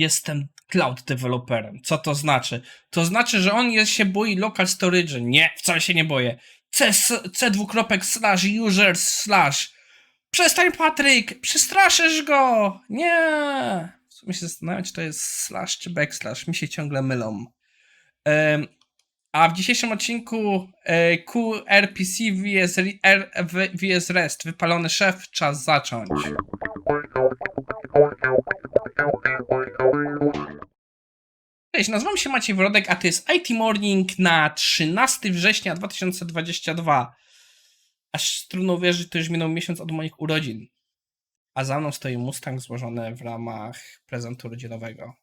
jestem cloud developerem. Co to znaczy? To znaczy, że on jest, się boi local storage. Nie, wcale się nie boję. C, C dwukropek slash users slash. Przestań Patryk, przestraszysz go. Nie. W sumie się zastanawiam, czy to jest slash czy backslash. Mi się ciągle mylą. Em, a w dzisiejszym odcinku e, QRPC vs, R, vs REST. Wypalony szef, czas zacząć. Cześć, nazywam się Maciej Wrodek, a to jest IT Morning na 13 września 2022. Aż trudno uwierzyć, to już minął miesiąc od moich urodzin. A za mną stoi Mustang złożony w ramach prezentu rodzinowego.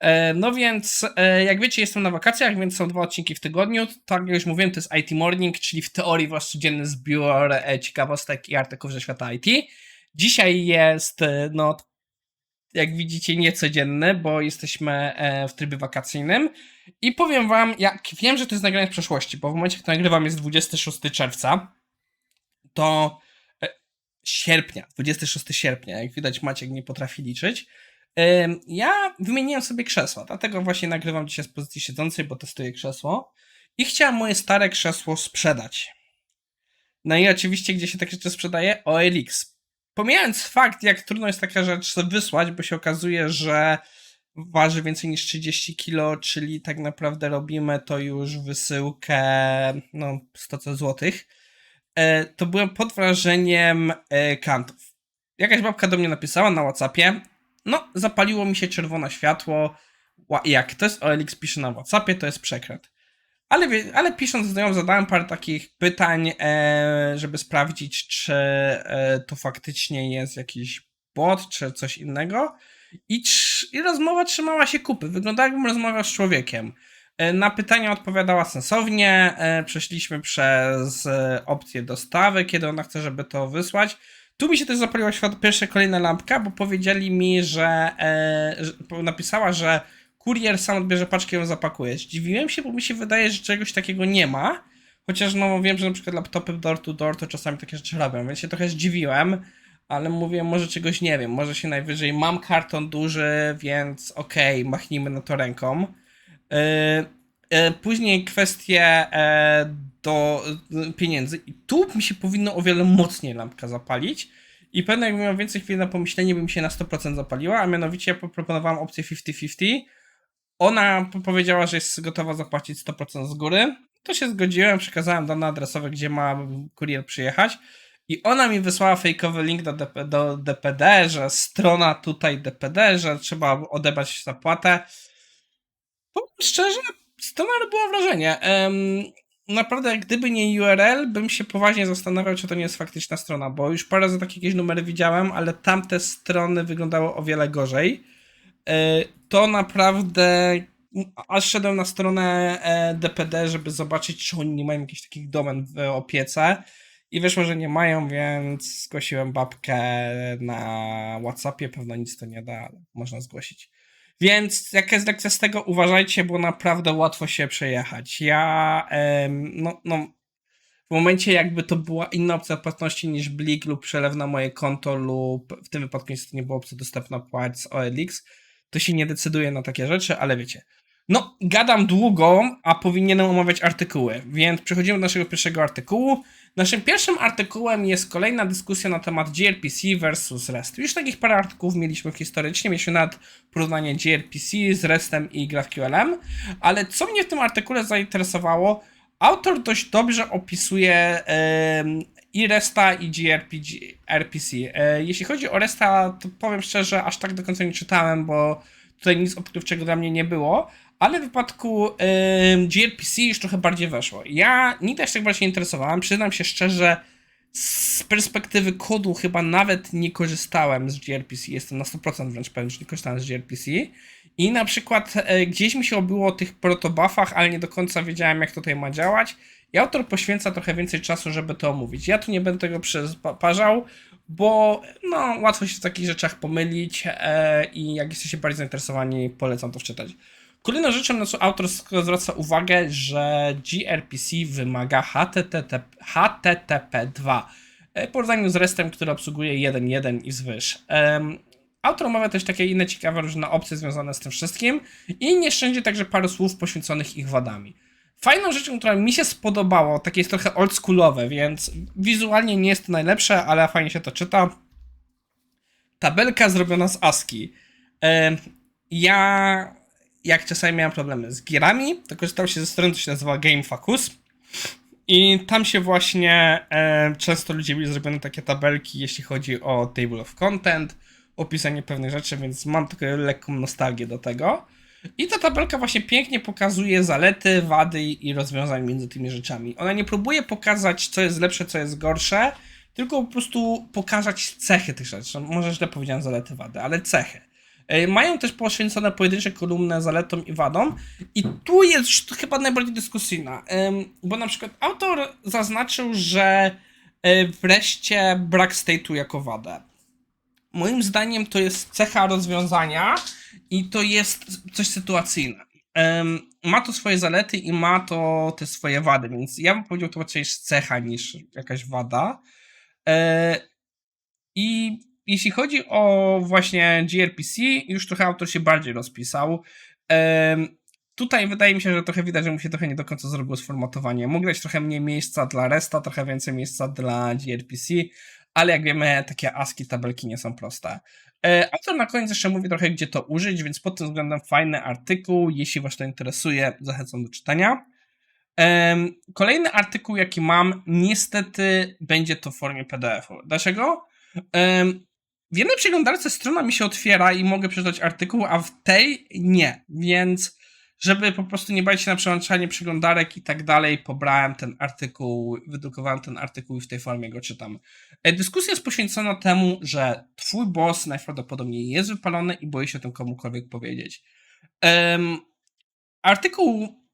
E, No więc, e, jak wiecie, jestem na wakacjach, więc są dwa odcinki w tygodniu. Tak jak już mówiłem, to jest IT Morning, czyli w teorii wasz codzienny zbiór e, ciekawostek i artykułów ze świata IT. Dzisiaj jest, no, jak widzicie, niecodzienny, bo jesteśmy w trybie wakacyjnym. I powiem wam, jak wiem, że to jest nagranie z przeszłości, bo w momencie, jak to nagrywam, jest 26 czerwca, to sierpnia, 26 sierpnia, jak widać, Maciek nie potrafi liczyć. Ja wymieniłem sobie krzesła, dlatego właśnie nagrywam dzisiaj z pozycji siedzącej, bo testuję krzesło. I chciałem moje stare krzesło sprzedać. No i oczywiście, gdzie się takie rzeczy sprzedaje? OLX. Pomijając fakt, jak trudno jest taka rzecz wysłać, bo się okazuje, że waży więcej niż 30 kg, czyli tak naprawdę robimy to już wysyłkę no 100 złotych. E, To byłem pod wrażeniem e, kantów. Jakaś babka do mnie napisała na Whatsappie, no, zapaliło mi się czerwone światło. Jak to jest OLX pisze na WhatsAppie, to jest przekręt. Ale, ale pisząc znajomym zadałem parę takich pytań, e, żeby sprawdzić, czy e, to faktycznie jest jakiś bot, czy coś innego. I, I rozmowa trzymała się kupy. Wyglądała jakbym rozmawiał z człowiekiem. E, Na pytania odpowiadała sensownie. Przeszliśmy przez opcję dostawy, kiedy ona chce, żeby to wysłać. Tu mi się też zapaliła świat pierwsza kolejna lampka, bo powiedzieli mi, że, e, że napisała, że kurier sam odbierze paczkę i ją zapakuje. Zdziwiłem się, bo mi się wydaje, że czegoś takiego nie ma. Chociaż no wiem, że na przykład laptopy door to door to czasami takie rzeczy robią, więc się trochę zdziwiłem. Ale mówię, może czegoś nie wiem, może się najwyżej mam karton duży, więc okej, machnijmy na to ręką. E, e, Później kwestie e, do e, pieniędzy. I tu mi się powinno o wiele mocniej lampka zapalić. I pewnie jakbym miał więcej chwili na pomyślenie, by mi się na 100% zapaliła, a mianowicie ja proponowałem opcję 50-50. Ona po- powiedziała, że jest gotowa zapłacić 100% z góry. To się zgodziłem, przekazałem dane adresowe, gdzie ma kurier przyjechać. I ona mi wysłała fejkowy link do, DP, do DPD, że strona tutaj DPD, że trzeba odebrać zapłatę. Powiem szczerze, strona robiła wrażenie. Em, naprawdę, gdyby nie URL, bym się poważnie zastanawiał, czy to nie jest faktyczna strona, bo już parę razy takie jakieś numery widziałem, ale tamte strony wyglądały o wiele gorzej. E, To naprawdę. Aż szedłem na stronę e, DPD, żeby zobaczyć, czy oni nie mają jakichś takich domen w opiece. I wyszło, że nie mają, więc zgłosiłem babkę na WhatsAppie. Pewno nic to nie da, ale można zgłosić. Więc jaka jest lekcja z tego? Uważajcie, bo naprawdę łatwo się przejechać. Ja, no, no, w momencie jakby to była inna opcja płatności niż Blik lub przelew na moje konto lub w tym wypadku niestety nie było opcji dostępna płać z OLX, to się nie decyduje na takie rzeczy, ale wiecie. No, gadam długo, a powinienem omawiać artykuły, więc przechodzimy do naszego pierwszego artykułu. Naszym pierwszym artykułem jest kolejna dyskusja na temat gRPC versus REST. Już takich parę artykułów mieliśmy historycznie, mieliśmy nawet porównanie gRPC z RESTem i GraphQLem, ale co mnie w tym artykule zainteresowało, autor dość dobrze opisuje em, i RESTA i gRPC. RPC. E, jeśli chodzi o RESTA, to powiem szczerze, aż tak do końca nie czytałem, bo tutaj nic odkrywczego dla mnie nie było, ale w wypadku em, gRPC już trochę bardziej weszło. Ja nigdy też tak bardzo nie interesowałem, przyznam się szczerze, z perspektywy kodu chyba nawet nie korzystałem z gRPC, jestem na 100% wręcz pewien, że nie korzystałem z gRPC. I na przykład e, gdzieś mi się obyło o tych protobuffach, ale nie do końca wiedziałem, jak tutaj ma działać. I autor poświęca trochę więcej czasu, żeby to omówić. Ja tu nie będę tego przeparzał, bo no, łatwo się w takich rzeczach pomylić e, i jak jesteście bardziej zainteresowani, polecam to wczytać. Kolejną rzeczą, na co autor zwraca uwagę, że gRPC wymaga HTTP, HTTP2 e, w porównaniu z restem, który obsługuje 1.1 i zwyż. Em, Autor omawia też takie inne ciekawe różne opcje związane z tym wszystkim i nie szczędzie także parę słów poświęconych ich wadami. Fajną rzeczą, która mi się spodobało, takie jest trochę oldschoolowe, więc wizualnie nie jest to najlepsze, ale fajnie się to czyta. Tabelka zrobiona z ASCII. Em, Ja, jak czasami miałem problemy z gierami, to korzystałem się ze strony, która się nazywa Game Focus. I tam się właśnie e, często ludzie mieli zrobione takie tabelki, jeśli chodzi o table of content, opisanie pewnych rzeczy, więc mam tylko lekką nostalgię do tego. I ta tabelka właśnie pięknie pokazuje zalety, wady i rozwiązań między tymi rzeczami. Ona nie próbuje pokazać, co jest lepsze, co jest gorsze, tylko po prostu pokazać cechy tych rzeczy. Może źle powiedziałem zalety, wady, ale cechy. E, Mają też poświęcone pojedyncze kolumny zaletom i wadom. I tu jest chyba najbardziej dyskusyjna. Bo na przykład autor zaznaczył, że e, wreszcie brak state'u jako wadę. Moim zdaniem to jest cecha rozwiązania i to jest coś sytuacyjne. Ma to swoje zalety i ma to te swoje wady, więc ja bym powiedział, to raczej jest cecha niż jakaś wada. E, I jeśli chodzi o właśnie gRPC, już trochę autor się bardziej rozpisał. Tutaj wydaje mi się, że trochę widać, że mu się trochę nie do końca zrobiło sformatowanie. Mógł dać trochę mniej miejsca dla Resta, trochę więcej miejsca dla gRPC, ale jak wiemy, takie ASCII tabelki nie są proste. E, Autor na koniec jeszcze mówi trochę, gdzie to użyć, więc pod tym względem fajny artykuł. Jeśli Was to interesuje, zachęcam do czytania. Kolejny artykuł, jaki mam, niestety będzie to w formie PDF-u. Dlaczego? W jednej przeglądarce strona mi się otwiera i mogę przeczytać artykuł, a w tej nie. Więc, żeby po prostu nie bać się na przełączanie przeglądarek i tak dalej, pobrałem ten artykuł, wydrukowałem ten artykuł i w tej formie go czytam. E, Dyskusja jest poświęcona temu, że twój boss najprawdopodobniej jest wypalony i boi się o tym komukolwiek powiedzieć. Em, artykuł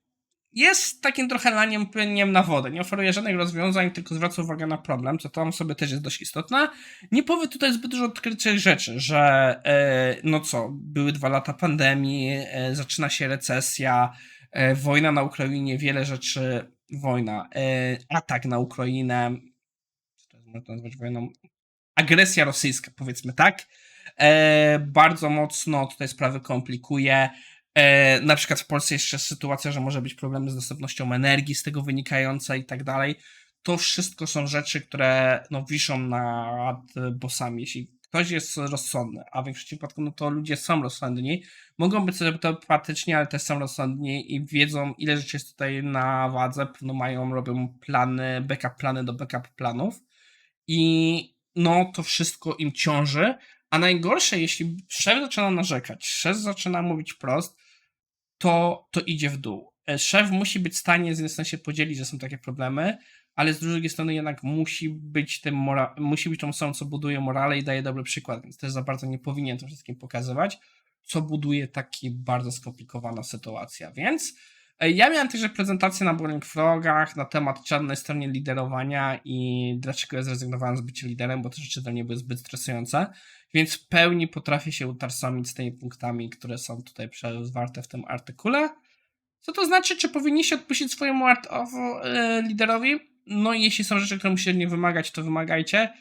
jest takim trochę laniem płyniem na wodę. Nie oferuje żadnych rozwiązań, tylko zwraca uwagę na problem, co tam sobie też jest dość istotne. Nie powie tutaj zbyt dużo odkrytych rzeczy, że e, no co, były dwa lata pandemii, e, zaczyna się recesja, e, wojna na Ukrainie, wiele rzeczy, wojna, atak na Ukrainę, co to można nazwać wojną, agresja rosyjska, powiedzmy tak, bardzo mocno tutaj sprawy komplikuje. E, na przykład w Polsce jeszcze sytuacja, że może być problemy z dostępnością energii z tego wynikające i tak dalej. To wszystko są rzeczy, które no, wiszą nad bossami. Jeśli ktoś jest rozsądny, a w większości przypadków no to ludzie są rozsądni, mogą być empatyczni, ale też są rozsądni i wiedzą, ile rzeczy jest tutaj na wadze, no mają, robią plany, backup plany do backup planów i no to wszystko im ciąży, a najgorsze, jeśli szef zaczyna narzekać, szef zaczyna mówić prost, to, to idzie w dół. E, Szef musi być w stanie z jednej strony się podzielić, że są takie problemy, ale z drugiej strony jednak musi być tym mora- musi być tą osobą, co buduje morale i daje dobry przykład, więc też za bardzo nie powinien to wszystkim pokazywać, co buduje taki bardzo skomplikowana sytuacja. Więc ja miałem także prezentację na Boring Frogach na temat czarnej stronie liderowania i dlaczego ja zrezygnowałem z bycia liderem, bo te rzeczy dla mnie były zbyt stresujące. Więc w pełni potrafię się utożsamić z tymi punktami, które są tutaj zawarte w tym artykule. Co to znaczy, czy powinniście odpuścić swojemu art of, e, liderowi? No i jeśli są rzeczy, które musicie nie wymagać, to wymagajcie,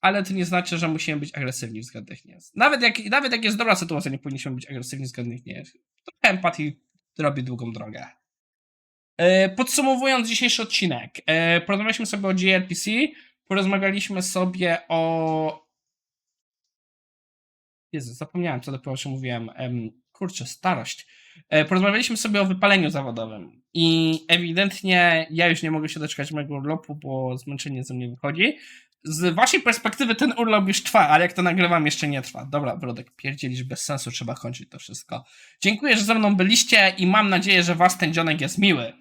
ale to nie znaczy, że musimy być agresywni względem nie. Nawet jak, nawet jak jest dobra sytuacja, nie powinniśmy być agresywni względem nie. Trochę empatii robi długą drogę. E, Podsumowując dzisiejszy odcinek, e, porozmawialiśmy sobie o gRPC, porozmawialiśmy sobie o Jezu, zapomniałem, co dopiero się mówiłem. Em, kurczę, starość. E, porozmawialiśmy sobie o wypaleniu zawodowym i ewidentnie ja już nie mogę się doczekać mojego urlopu, bo zmęczenie ze mnie wychodzi. Z waszej perspektywy ten urlop już trwa, ale jak to nagrywam, jeszcze nie trwa. Dobra, Brodek, pierdzielisz bez sensu, trzeba kończyć to wszystko. Dziękuję, że ze mną byliście i mam nadzieję, że was ten dzionek jest miły.